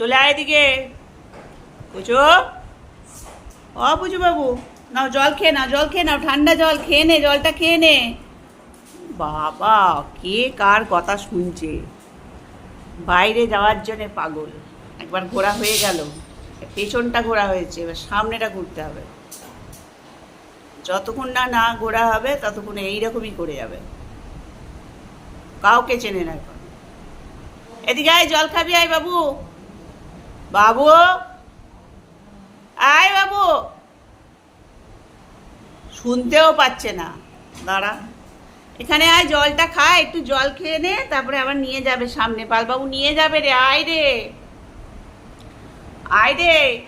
চলে আয় এদিকে। পুজো? ও পুজো বাবু নাও জল খেয়ে নাও, জল খেয়ে নাও, ঠান্ডা জল খেয়ে নে, জলটা খেয়ে নে। বাবা, কে কার কথা শুনছে? বাইরে যাওয়ার জন্য পাগল। একবার ঘোরা হয়ে গেল, পেছনটা ঘোরা হয়েছে, এবার সামনেটা ঘুরতে হবে। যতক্ষণ না না ঘোরা হবে, ততক্ষণ এইরকমই করে যাবে। কাউকে চেনে না এখন। এদিকে আয়, জল খাবি, আয় বাবু। বাবু। আয় বাবু। শুনতেও পাচ্ছে না। দাঁড়া। এখানে আয়, জলটা খা, একটু জল খেয়ে নে, তারপরে আবার নিয়ে যাবে সামনে। পালবাবু নিয়ে যাবে রে, আয় রে। আয় রে।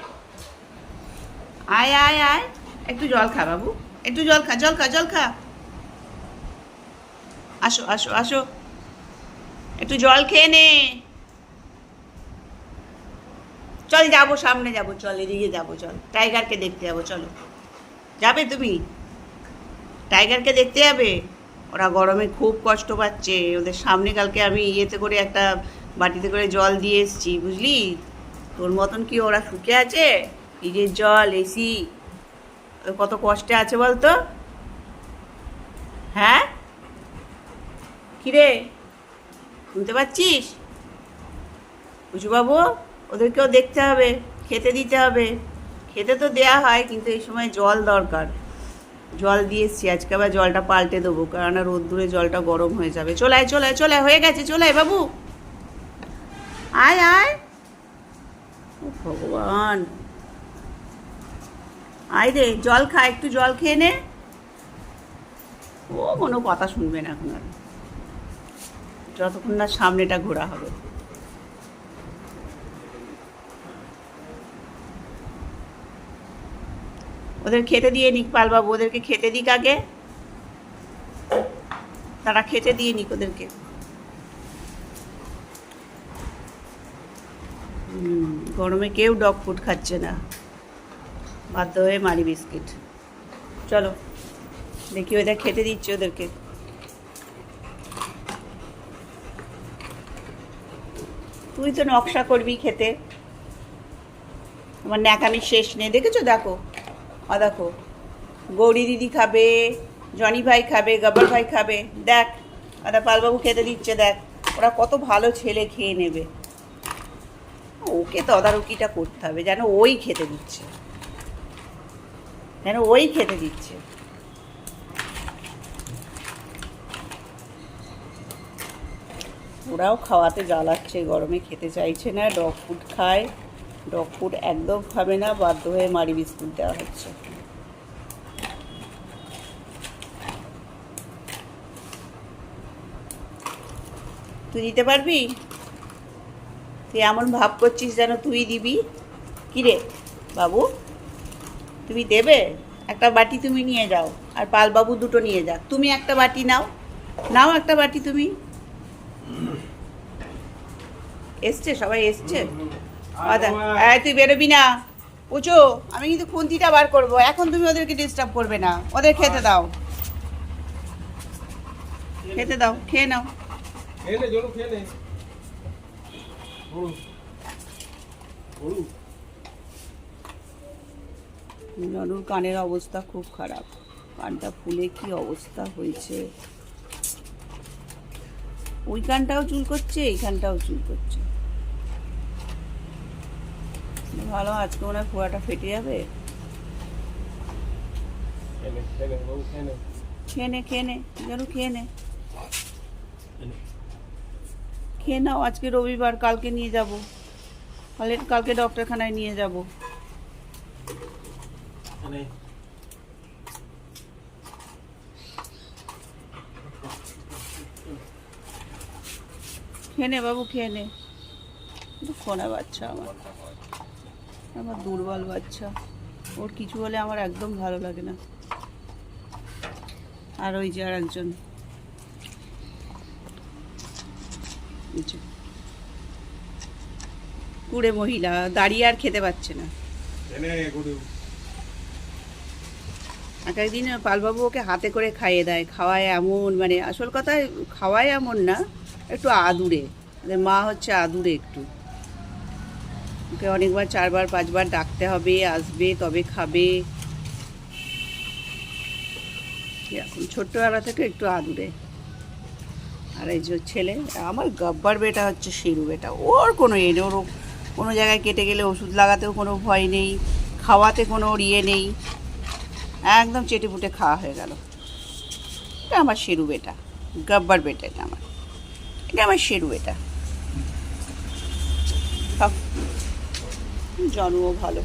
আয় আয় আয়। একটু জল খা বাবু। একটু জল খা জল খা জল খা। আসো আসো আসো। একটু জল খেয়ে নে। চল যাব, সামনে যাব, চল, এদিকে যাব, চল। টাইগারকে দেখতে যাব, চলো। যাবে তুমি? টাইগারকে দেখতে যাবে? ওরা গরমে খুব কষ্ট পাচ্ছে। ওদের সামনে কালকে আমি ইয়েতে করে একটা বাটিতে করে জল দিয়ে এসছি, বুঝলি? তোর মতন কি ওরা সুখে আছে? ফ্রিজের জল, এসি। কত কষ্টে আছে বলতো? হ্যাঁ? কিরে? শুনতে পাচ্ছিস? বাবু ওদেরকেও দেখতে হবে, খেতে দিতে হবে। খেতে তো দেয়া হয়, কিন্তু এই সময় জল দরকার। জল দিয়ে এসছি, আজকে আবার জলটা পাল্টে দেবো, কেননা রোদ্দুরে জলটা গরম হয়ে যাবে। চলায় চলায় চলায় হয়ে গেছে চলায় বাবু। আয় আয়। ভগবান। আয় রে, জল খা, একটু জল খেয়ে নে। ও কোনো কথা শুনবে না এখন আর। যতক্ষণ না সামনেটা ঘোরা হবে। ওদের খেতে দিয়ে নিক পালবাবু, ওদেরকে খেতে দিক আগে। তারা খেতে দিয়ে নিক ওদেরকে। গরমে কেউ ডগ ফুড খাচ্ছে না। বাধ্য হয়ে মারি বিস্কিট। চলো, দেখি ওদের খেতে দিচ্ছে ওদেরকে। তুই তো নকশা করবি খেতে। আমার ন্যাকামি শেষ নেই। দেখেছ? দেখো। আ দেখো, গৌরী দিদি খাবে, জনি ভাই খাবে, গব্বর ভাই খাবে, দেখ আদা পালবাবু খেতে দিচ্ছে, দেখ, ওরা কত ভালো ছেলে খেয়ে নেবে। ওকে তদারকিটা করতে হবে, যেন ওই খেতে দিচ্ছে। যেন ওই খেতে দিচ্ছে। ওরাও খাওয়াতে জ্বালাচ্ছে, গরমে খেতে চাইছে না ডগ ফুড খায়। ডগ ফুড একদম খাবে না, বাধ্য হয়ে মারি বিস্কুট দেওয়া হচ্ছে। তুই দিতে পারবি? তুই এমন ভাব করছিস যেন তুই দিবি? কিরে বাবু? তুমি দেবে? একটা বাটি তুমি নিয়ে যাও, আর পালবাবু দুটো নিয়ে যাক তুমি একটা বাটি নাও। নাও একটা বাটি তুমি। এসছে? সবাই এসছে? এই তুই বেরোবি না। উঁচু আমি কিন্তু খুন্তিটা বার করব। এখন তুমি ওদেরকে ডিস্টার্ব করবে না। ওদের খেতে দাও। খেতে দাও খেয়ে নাও। ননুর কানের অবস্থা খুব খারাপ। কানটা ফুলে কি অবস্থা হয়েছে। ওই কানটাও চুল করছে এই কানটাও চুল করছে। ভালো আজকে মনে হয় ফোয়াটা ফেটে যাবে। খেয়ে নে খেয়ে নে গরু খেয়ে নে। খেয়ে নে খেয়ে নে যেন খেয়ে নে। খেয়ে নে। খেয়ে নাও আজকে রবিবার কালকে নিয়ে যাব। কালে কালকে ডক্টরখানায় নিয়ে যাব। খেয়ে নে। খেয়ে নে বাবু খেয়ে নে। কোনা বাচ্চা আমার। আমার দুর্বল বাচ্চা। ওর কিছু হলে আমার একদম ভালো লাগে না। আর ওই যে আর একজন। কুড়ে মহিলা দাঁড়িয়ে আর খেতে পাচ্ছে না। এক একদিন পালবাবু ওকে হাতে করে খাইয়ে দেয় খাওয়ায় এমন মানে আসল কথা খাওয়ায় এমন না একটু আদুরে। ওদের মা হচ্ছে আদুরে একটু। ওকে অনেকবার চারবার, পাঁচবার ডাকতে হবে, আসবে, তবে খাবে। এরকম ছোট্টবেলা থেকে একটু আদুরে। আর এই যে ছেলে, আমার গব্বার বেটা হচ্ছে শিরু বেটা। ওর কোনো এ নেই, ওর কোনো জায়গায় কেটে গেলে ওষুধ লাগাতেও কোনো ভয় নেই, খাওয়াতে কোনো ওর ইয়ে নেই। একদম চেটে পুটে খাওয়া হয়ে গেল। এটা আমার শেরু বেটা, গব্বার বেটা এটা আমার। এটা আমার শেরু বেটা। জন্ম ভালো।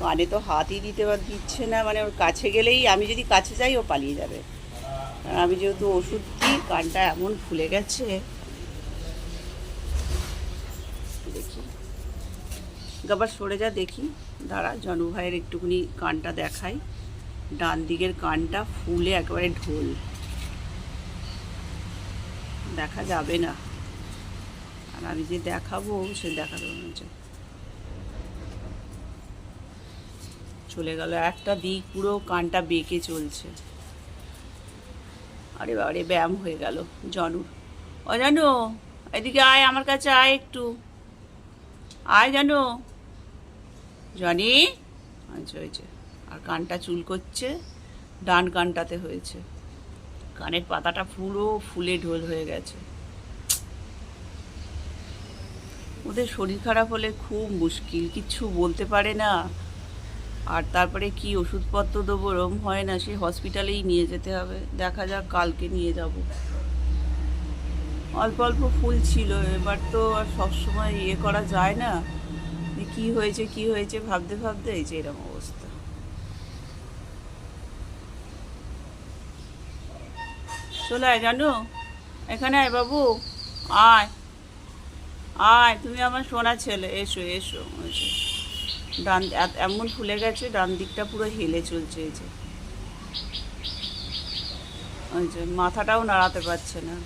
কানে তো হাতই দিতে পার দিচ্ছে না মানে ওর কাছে গেলেই আমি যদি কাছে যাই, ও পালিয়ে যাবে। আমি যেহেতু ওষুধ দিই, কানটা এমন ফুলে গেছে। দেখি। গাবার সরে যা, দেখি। দাঁড়া, জনু ভাইয়ের একটুখানি কানটা দেখাই। ডান দিকের কানটা ফুলে একেবারে ঢোল। দেখা যাবে না। আর আমি যে দেখাবো, সে দেখাতে পারব না। চলে গেল, একটা দিক পুরো কানটা বেঁকে চলছে। আরে বাবারে, ব্যায়াম হয়ে গেল, জনুর। ও জানো এদিকে আয় আমার কাছে, আয় একটু। আয় জানো। জনি? আচ্ছা হয়েছে আর কানটা চুল করছে, ডান কানটাতে হয়েছে। কানের পাতাটা পুরো ফুলে ঢোল হয়ে গেছে। ওদের শরীর খারাপ হলে খুব মুশকিল, কিচ্ছু বলতে পারে না। আর তারপরে কি ওষুধপত্র দেবো ওরম হয় না, সেই হসপিটালেই নিয়ে যেতে হবে। দেখা যাক কালকে নিয়ে যাব। অল্প অল্প ফুল ছিল, এবার তো আর সবসময় ইয়ে করা যায় না। কি হয়েছে কি হয়েছে ভাবতে ভাবতে এই যে এরকম অবস্থা। চলে আয় জানো, এখানে আয় বাবু, আয়। আয়, তুমি আমার সোনা ছেলে, এসো এসো এসো। ডান এমন ফুলে গেছে, ডান দিকটা পুরো হেলে চলছে এই যে। ওই যে মাথাটাও নাড়াতে পারছে না।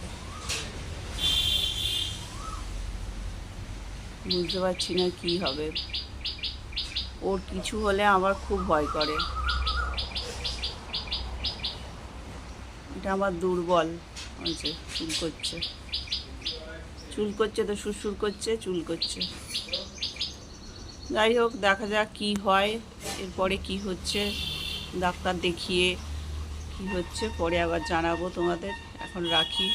বুঝতে পারছি না কি হবে। ওর কিছু হলে আমার খুব ভয় করে। এটা আমার দুর্বল, ওই যে চুল করছে। চুল করছে তো সুরসুর করছে, চুল করছে। যাই হোক, দেখা যাক কি হয়। এরপরে কি হচ্ছে, ডাক্তার দেখিয়ে কি হচ্ছে, পরে আবার জানাব তোমাদের। এখন রাখি।